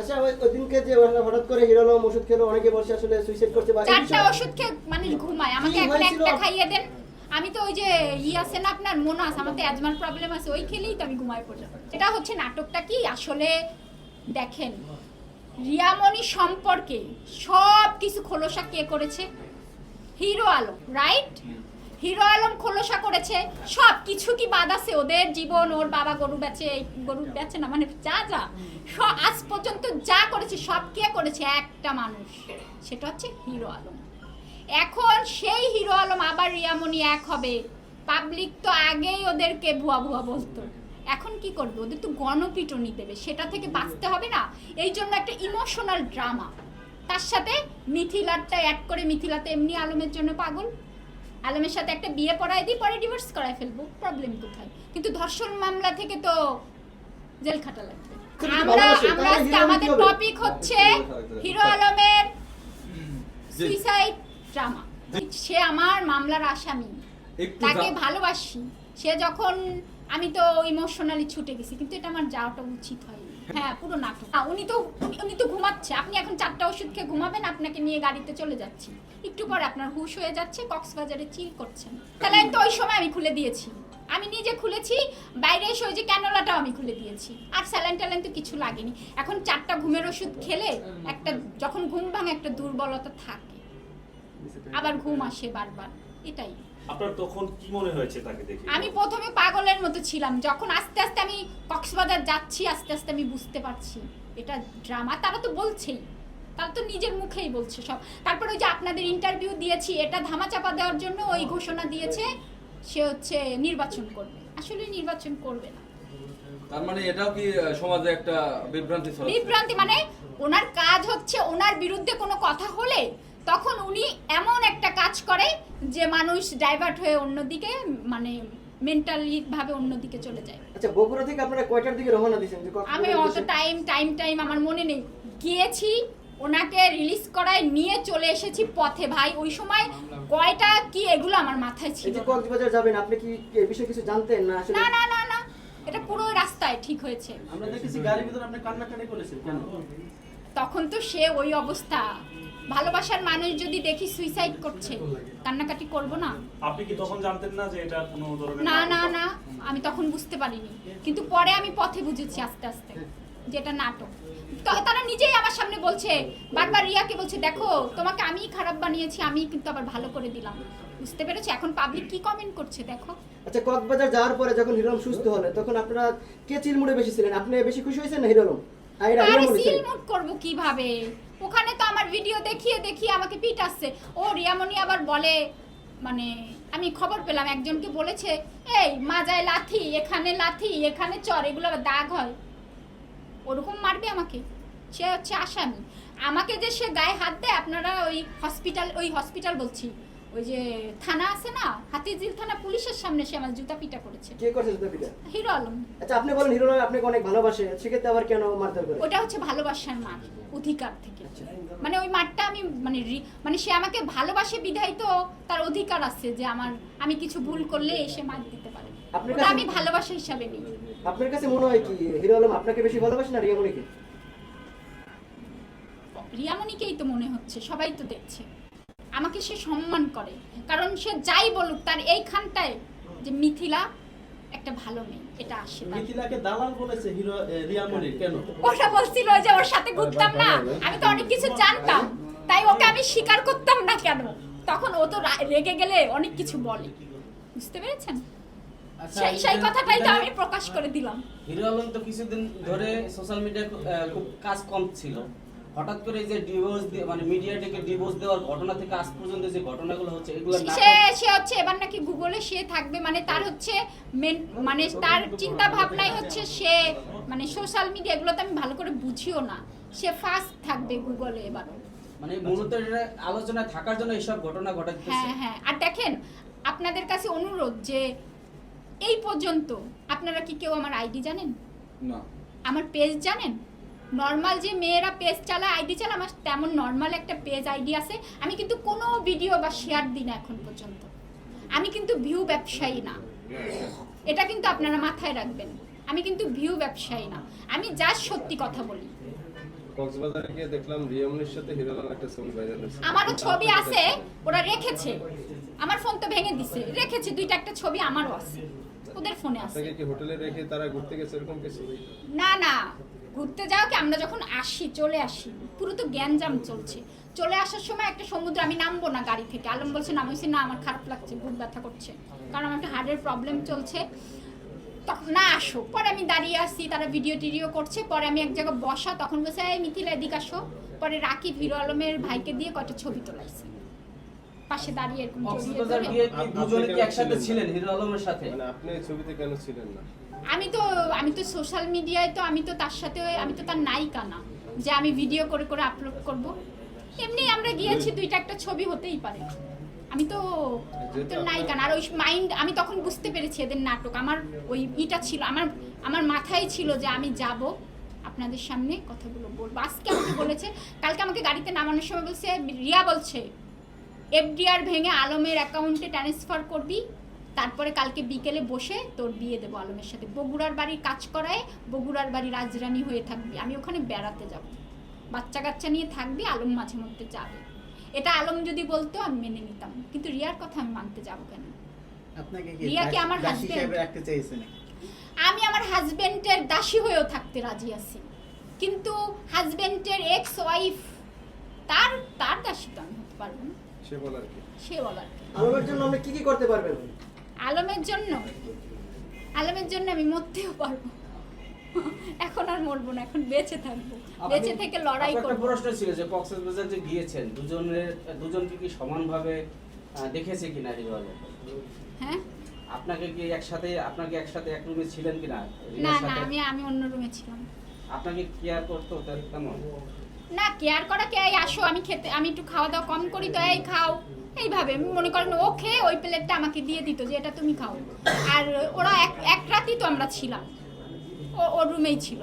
আচ্ছা ওইদিনকে যে হঠাৎ করে হিরো ওষুধ খেলো অনেকে বসে আসলে সুইসাইড করছে বা চারটা ওষুধ খেয়ে মানুষ ঘুমায়। আমাকে এখন একটা খাইয়ে দেন। আমি তো ওই যে ই আছে না আপনার মোনাস আমার তো অ্যাজমার প্রবলেম আছে ওই খেলেই তো আমি ঘুমায় পড়লাম। এটা হচ্ছে নাটকটা কি? আসলে দেখেন রিয়ামণি সম্পর্কে সব কিছু খোলসা কে করেছে? হিরো আলো রাইট হিরো আলম খোলসা করেছে। সব কিছু কি বাদ আছে? ওদের জীবন, ওর বাবা গরু বেচে গরু বেচে না মানে যা যা। আজ পর্যন্ত যা করেছে, সব কে করেছে? একটা মানুষ। সেটা হচ্ছে হিরো আলম। এখন সেই হিরো আলম আবার রিয়ামণি এক হবে। পাবলিক তো আগেই ওদেরকে ভুয়া ভুয়া বলতো। এখন কি করবে? ওদের তো গণপিটনি দেবে। সেটা থেকে বাঁচতে হবে না। এই জন্য একটা ইমোশনাল ড্রামা তার সাথে মিথিলারটা অ্যাড করে মিথিলাতে এমনি আলমের জন্য পাগল। আলমের সাথে একটা বিয়ে পড়ায় দিই পরে ডিভোর্স করায় ফেলব। প্রবলেম কোথায়? কিন্তু ধর্ষণ মামলা থেকে তো জেল খাটা লাগবে। আমরা আমরা আজকে আমাদের টপিক হচ্ছে হিরো আলমের সুইসাইড ড্রামা সে আমার মামলার আসামি। তাকে ভালোবাসি। সে যখন আমি তো ইমোশনালি ছুটে গেছি কিন্তু এটা আমার যাওয়াটা উচিত হয়নি। হ্যাঁ পুরো নাটক। উনি তো, উনি- তো ঘুমাচ্ছে। আপনি এখন চারটা ওষুধ খেয়ে ঘুমাবেন, আপনাকে নিয়ে গাড়িতে চলে যাচ্ছি। একটু পরে আপনার হুশ হয়ে যাচ্ছে, কক্সবাজারে চিল করছেন। স্যালাইন তো ওই সময় আমি খুলে দিয়েছি। আমি নিজে খুলেছি, বাইরে এসে ওই যে ক্যানোলাটাও আমি খুলে দিয়েছি। আর স্যালাইন ট্যালাইন তো কিছু লাগেনি। এখন চারটা ঘুমের ওষুধ খেলে একটা, যখন ঘুম ভাঙে, একটা দুর্বলতা থাকে। আবার ঘুম আসে বারবার। এটাই। আপনার তখন কি মনে হয়েছে তাকে দেখে? আমি প্রথমে পাগলের মতো ছিলাম যখন আস্তে আস্তে আমি কক্সবাজার যাচ্ছি আস্তে আস্তে আমি বুঝতে পারছি। এটা ড্রামা তারা তো বলছেই। তারা তো নিজের মুখেই বলছে সব। তারপর ওই যে আপনাদের ইন্টারভিউ দিয়েছি এটা ধামাচাপা দেওয়ার জন্য ওই ঘোষণা দিয়েছে সে হচ্ছে নির্বাচন করবে। আসলে নির্বাচন করবে না। তার মানে এটাও কি সমাজে একটা বিভ্রান্তি ছড়াচ্ছে? বিভ্রান্তি মানে ওনার কাজ হচ্ছে ওনার বিরুদ্ধে কোনো কথা হলে তখন উনি এমন একটা কাজ করে যে মানুষ ডাইভার্ট হয়ে অন্যদিকে মানে মেন্টালি ভাবে অন্যদিকে চলে যায়। আচ্ছা বগুড়া থেকে আপনারা কয়টার দিকে রওনা দিয়েছেন? আমি অত টাইম টাইম টাইম আমার মনে নেই। গিয়েছি ওনাকে রিলিজ করায় নিয়ে চলে এসেছি পথে। ভাই ওই সময় কয়টা কি এগুলো আমার মাথায় ছিল যে না। কক্সবাজার যাবেন আপনি কি এই বিষয়ে কিছু জানতেন না আসলে? না না না না। এটা পুরো রাস্তায় ঠিক হয়েছে। আমরা দেখেছি গাড়ির ভিতরে আপনি কান্নাকাটি করেছেন কেন? তখন তো সে ওই অবস্থা। ভালোবাসার মানুষ যদি দেখি সুইসাইড করছে কান্নাকাটি করব না? আপনি কি তখন জানতেন না যে এটা কোনো ধরনের না না না আমি তখন বুঝতে পারিনি। কিন্তু পরে আমি পথে বুঝেছি আস্তে আস্তে যেটা নাটক। তা- তারা নিজেই আমার সামনে বলছে বারবার রিয়াকে বলছে দেখো তোমাকে আমি খারাপ বানিয়েছি আমি কিন্তু আবার ভালো করে দিলাম। বুঝতে পেরেছি? এখন পাবলিক কি কমেন্ট করছে দেখো। আচ্ছা কক্সবাজার যাওয়ার পরে যখন হিরো আলম সুস্থ হলে তখন আপনারা কে চিলমুড়ে বেশি ছিলেন? আপনি বেশি খুশি হয়েছেন না হিরো আলম আর সিল মুড করব কীভাবে? ওখানে তো আমার ভিডিও দেখিয়ে দেখিয়ে আমাকে পিট আসছে ও রিয়ামণি আবার বলে মানে আমি খবর পেলাম একজনকে বলেছে এই মাজায় লাথি এখানে লাথি এখানে চর এগুলো দাগ হয়। ওরকম মারবে আমাকে? সে হচ্ছে আসামি। আমাকে যে সে গায়ে হাত দেয় আপনারা ওই হসপিটাল ওই হসপিটাল বলছি। ওই যে থানা আছে না হাতিঝিল থানা পুলিশের সামনে সে আমার জুতা পিটা করেছে। কে করছে জুতা পিটা? হিরো আলম। আচ্ছা আপনি বলেন হিরো আলম আপনাকে অনেক ভালোবাসে সেক্ষেত্রে আবার কেন মারধর করে? ওটা হচ্ছে ভালোবাসার মার অধিকার থেকে। মানে ওই মারটা আমি মানে মানে সে আমাকে ভালোবাসে বিধায় তো তার অধিকার আছে যে আমার আমি কিছু ভুল করলে এসে মার দিতে পারে। ওটা আমি ভালোবাসা হিসাবে নিই। আপনার কাছে মনে হয় কি হিরো আলম আপনাকে বেশি ভালোবাসে না রিয়ামণিকে? রিয়ামণিকেই তো মনে হচ্ছে সবাই তো দেখছে। আমাকে সে সম্মান করে। কারণ সে যাই বলুক তার এইখানটায় যে মিথিলা একটা ভালো মেয়ে এটা আসে মিথিলাকে দালাল বলেছে হিরো এ, রিয়ামণির কেন? ওটা বলছিল যে ওর সাথে ঘুরতাম না। আমি তো অনেক কিছু জানতাম তাই ওকে আমি স্বীকার করতাম না কেন? তখন ও তো রেগে গেলে অনেক কিছু বলে। বুঝতে পেরেছেন? আচ্ছা, সেই সেই কথাটাই তো আমি প্রকাশ করে দিলাম। হিরো আলম তো কিছুদিন ধরে সোশ্যাল মিডিয়ায় খুব কাজ কম ছিল। হঠাৎ করে যে ডিভোর্স মানে মিডিয়া থেকে ডিভোর্স দেওয়ার ঘটনা থেকে আজ পর্যন্ত যে ঘটনাগুলো হচ্ছে এগুলো সে সে হচ্ছে এবার নাকি গুগলে সে থাকবে মানে তার হচ্ছে মেন মানে তার চিন্তা ভাবনাই হচ্ছে সে মানে সোশ্যাল মিডিয়া এগুলো তো আমি ভালো করে বুঝিও না। সে ফার্স্ট থাকবে গুগলে এবার। মানে মূলত এটা আলোচনায় থাকার জন্য এইসব ঘটনা ঘটাচ্ছে হ্যাঁ হ্যাঁ। আর দেখেন আপনাদের কাছে অনুরোধ যে এই পর্যন্ত আপনারা কি কেউ আমার আইডি জানেন? না। আমার পেজ জানেন? নর্মাল যে মেয়েরা পেজ চালায় আইডি চালায় আমার তেমন নর্মাল একটা পেজ আইডি আছে। আমি কিন্তু কোনো ভিডিও বা শেয়ার দিই না এখন পর্যন্ত। আমি কিন্তু ভিউ ব্যবসায়ী না। এটা কিন্তু আপনারা মাথায় রাখবেন। আমি কিন্তু ভিউ ব্যবসায়ী না। আমি যা সত্যি কথা বলি। কক্সবাজারে গিয়ে দেখলাম রিয়ামনির সাথে হিরো আলম একটা ছবি ভাইরাল হয়েছে। আমারও ছবি আছে ওরা রেখেছে। আমার ফোন তো ভেঙে দিছে। রেখেছে দুইটা একটা ছবি আমারও আছে। ওদের ফোনে আছে। কি হোটেলে রেখে তারা ঘুরতে গেছে এরকম কিছু? না না। ঘুরতে যাও কি আমরা যখন আসি, চলে আসি, পুরো তো গ্যাঞ্জাম চলছে। চলে আসার সময় একটা সমুদ্র আমি নামবো না গাড়ি থেকে। আলম বলছে নামাইছি না, আমার খারাপ লাগছে, বুক ব্যথা করছে। কারণ আমার একটা হার্টের প্রবলেম চলছে। তখন, না, আসো। পরে আমি দাঁড়িয়ে আসি, তারা ভিডিও টিডিও করছে। পরে আমি এক জায়গায় বসা, তখন এই মিথিলা, এদিক আসো। পরে রাকিব, হিরো আলমের ভাইকে দিয়ে কটা ছবি তোলাইছে। পাশে দাঁড়িয়ে এরকম জড়িয়ে ধরে। দুজনে কি একসাথে ছিলেন? ছিলেন হিরো আলমের সাথে? মানে আপনি এই ছবিতে কেন ছিলেন না? আমি তো আমি তো সোশ্যাল মিডিয়ায় তো আমি তো তার সাথে আমি তো তার নায়িকা না। যে আমি ভিডিও করে করে আপলোড করব। এমনি আমরা গিয়েছি দুইটা একটা ছবি হতেই পারে। আমি তো আমি তো নায়িকা না। আর ওই মাইন্ড আমি তখন বুঝতে পেরেছি এদের নাটক। আমার ওই ইটা ছিল আমার আমার মাথায় ছিল যে আমি যাব আপনাদের সামনে কথাগুলো বলব। আজকে আমাকে বলেছে কালকে আমাকে গাড়িতে নামানোর সময় বলছে রিয়া বলছে এফডিআর ভেঙে আলমের অ্যাকাউন্টে ট্রান্সফার করবি তারপরে কালকে বিকেলে বসে তোর বিয়ে দেবো আলমের সাথে। বগুড়ার বাড়ির কাজ করায় বগুড়ার বাড়ি রাজরানী হয়ে থাকবি। আমি ওখানে বেড়াতে যাব। বাচ্চা কাচ্চা নিয়ে থাকবি আলম মাঝে মধ্যে যাবে। এটা আলম যদি বলতো আমি মেনে নিতাম। কিন্তু রিয়ার কথা আমি মানতে যাব কেন? আপনাকে কি রিয়া কি আমার নাকি? আমি আমার হাজবেন্ডের দাসী হয়েও থাকতে রাজি আছি। কিন্তু হাজবেন্ডের এক্স ওয়াইফ তার তার দাসী তো আমি হতে পারব না। সে বলার কি? সে বলার আলমের জন্য আপনি কি কি করতে পারবেন? আলমের জন্য? আলমের জন্য আমি মরতেও পারব। এখন আর মরবো না এখন বেঁচে থাকব। বেঁচে থেকে লড়াই আপনার একটা প্রশ্ন ছিল যে কক্সবাজার যে গিয়েছেন দুজনের দুজনকে কি সমানভাবে দেখেছে কিনা হিরো আলম হ্যাঁ? আপনাকে কি একসাথে আপনাকে একসাথে এক রুমে ছিলেন কিনা? না না আমি আমি অন্য রুমে ছিলাম। আপনাকে কেয়ার করতো তেমন না কেয়ার করা কে? আসো, আমি খেতে আমি একটু খাওয়া দাওয়া কম করি তো, এই খাও। এইভাবে মনে করেন ও খেয়ে ওই প্লেটটা আমাকে দিয়ে দিত যে, এটা তুমি খাও। আর ওরা এক এক রাতই তো আমরা ছিলাম। ও ওর রুমেই ছিল।